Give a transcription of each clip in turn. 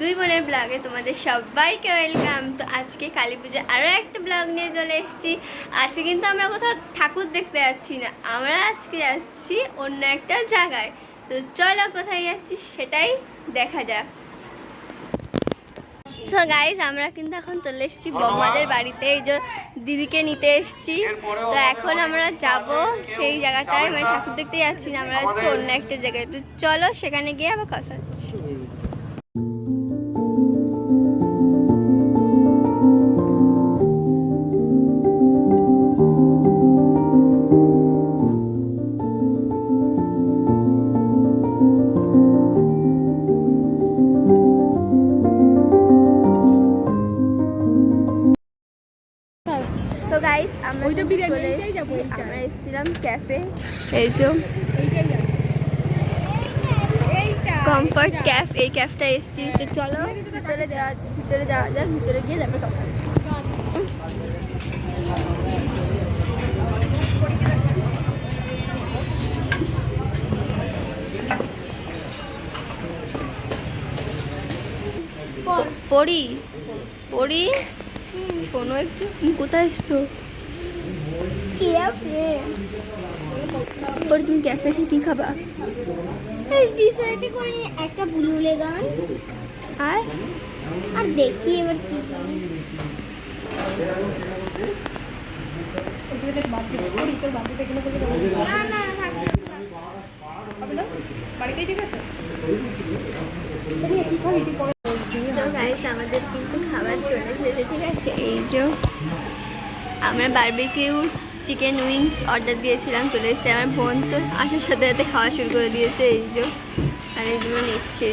দুই বোনের ব্লগে তোমাদের সবাইকে ওয়েলকাম। তো আজকে কালী পুজো আরও একটা ব্লগ নিয়ে চলে এসেছি। আজকে কিন্তু আমরা কোথাও ঠাকুর দেখতে যাচ্ছি না, আমরা আজকে যাচ্ছি অন্য একটা জায়গায়। তো চলো কোথায় যাচ্ছি সেটাই দেখা যাক। সো গাইজ আমরা কিন্তু এখন চলে এসেছি বম্মাদের বাড়িতে। এই যে দিদিকে নিতে এসেছি। তো এখন আমরা যাব সেই জায়গাটায়। মানে ঠাকুর দেখতে যাচ্ছি না, আমরা যাচ্ছি অন্য একটা জায়গায়। তো চলো সেখানে গিয়ে আবার কথা গাইস আমরা ওইটা বিরিয়ানি, এইটাই যাব। আমরা এসেছিলাম ক্যাফে এই যে এইটাই যাবে। কমফর্ট ক্যাফ এই ক্যাফটা এসেছি। তো চলো ভিতরে যাওয়া ভিতরে যাওয়া যাক ভিতরে গিয়ে তারপরে কথা। পড়ি পড়ি? শোনো একটু। কোথায় এসছো? পরে তুমি ক্যাফে এসে কি খাবা? ডিসাইড করি একটা গান। আর? আর দেখি এবার কি আমাদের কিন্তু খাবার চলে এসেছে। যে আমরা বারবিকিউ চিকেন উইংস অর্ডার দিয়েছিলাম চলে এসেছে আমার বোন তো আসার সাথে সাথে খাওয়া শুরু করে দিয়েছে এই যে। আর এইগুলো নিচ্ছে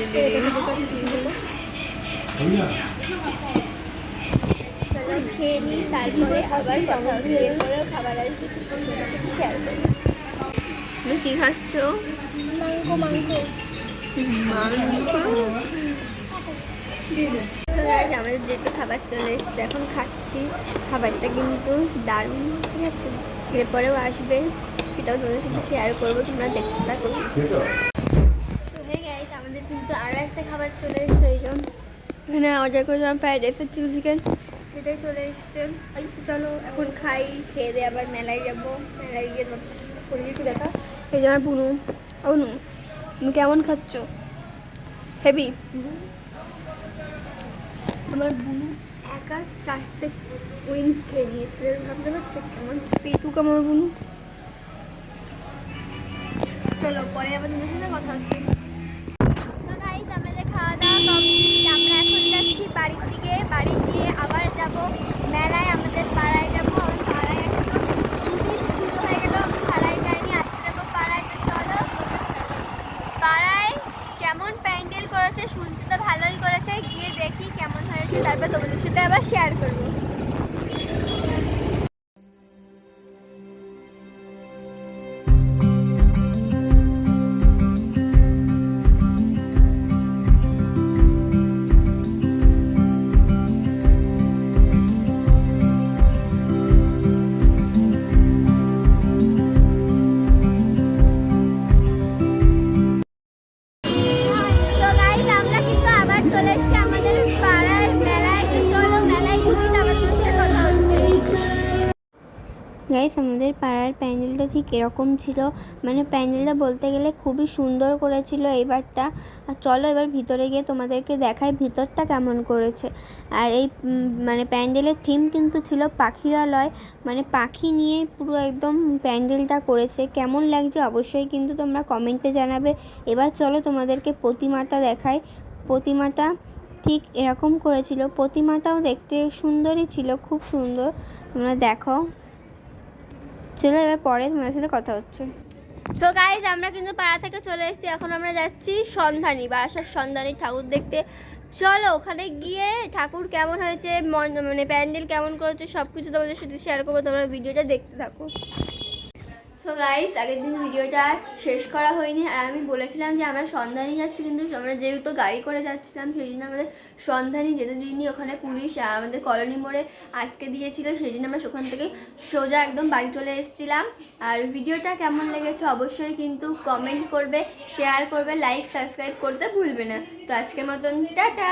খেয়ে নিই তারপরে আবার কথা হচ্ছে এরপরেও খাবার আসবে কিছু সুন্দর সাথে শেয়ার করি। তুমি কী খাচ্ছ? মাংস মাংস। মাংস? Guys, আমাদের যেটা খাবার চলে এসেছে এখন খাচ্ছি। খাবারটা কিন্তু দারুণ ঠিক আছে? এরপরেও আসবে সেটাও তোমাদের সাথে শেয়ার করব তোমরা দেখতে থাকো। গেছে আমাদের কিন্তু আরও একটা খাবার চলে এসেছে এই জন্য এখানে অর্ডার করেছিলাম ফ্রাইড রাইস আর চিলি চিকেন সেটাই চলে এসেছে। চলো এখন খাই খেয়ে দিয়ে আবার মেলায় যাব। মেলায় গিয়ে পরে একটু দেখা। এই যে আমার বুনু। অনু তুমি কেমন খাচ্ছ? হেভি আমার বুনু একা চারটে উইংস খেয়ে নিয়েছিল ভাবতে পারছে? কেমন? পেটুক আমার বুনু চলো, পরে আবার তোমাদের সাথে কথা হচ্ছে। গাইস আমাদের পাড়ার প্যান্ডেলটা ঠিক এরকম ছিল। মানে প্যান্ডেলটা বলতে গেলে খুবই সুন্দর করেছিল এইবারটা। আর চলো এবার ভিতরে গিয়ে তোমাদেরকে দেখাই ভিতরটা কেমন করেছে। আর এই মানে প্যান্ডেলের থিম কিন্তু ছিল পাখিরালয়। মানে পাখি নিয়ে পুরো একদম প্যান্ডেলটা করেছে। কেমন লাগছে অবশ্যই কিন্তু তোমরা কমেন্টে জানাবে। এবার চলো তোমাদেরকে প্রতিমাটা দেখাই। প্রতিমাটা ঠিক এরকম করেছিল। প্রতিমাটাও দেখতে সুন্দরই ছিল, খুব সুন্দর। তোমরা দেখো। চলো এবার পরে তোমাদের সাথে কথা হচ্ছে। তো গাইজ আমরা কিন্তু পাড়া থেকে চলে এসেছি। এখন আমরা যাচ্ছি সন্ধানী বারাসার সন্ধানী ঠাকুর দেখতে। চলো, ওখানে গিয়ে ঠাকুর কেমন হয়েছে, মন- প্যান্ডেল কেমন করেছে সব কিছু তোমাদের সাথে শেয়ার করব। তোমরা ভিডিওটা দেখতে থাকো। তো গাইস আগের দিন ভিডিওটা আর শেষ করা হয়নি। আর আমি বলেছিলাম যে আমরা সন্ধানী যাচ্ছি, কিন্তু আমরা যেহেতু গাড়ি করে যাচ্ছিলাম সেই জন্য আমাদের সন্ধানী যেতে দিইনি। ওখানে পুলিশ আমাদের কলোনি মোড়ে আটকে দিয়েছিল সেই জন্য আমরা সেখান থেকে সোজা একদম বাড়ি চলে এসেছিলাম। আর ভিডিওটা কেমন লেগেছে অবশ্যই কিন্তু কমেন্ট করবে শেয়ার করবে লাইক সাবস্ক্রাইব করতে ভুলবে না। তো আজকের মতন, টাটা!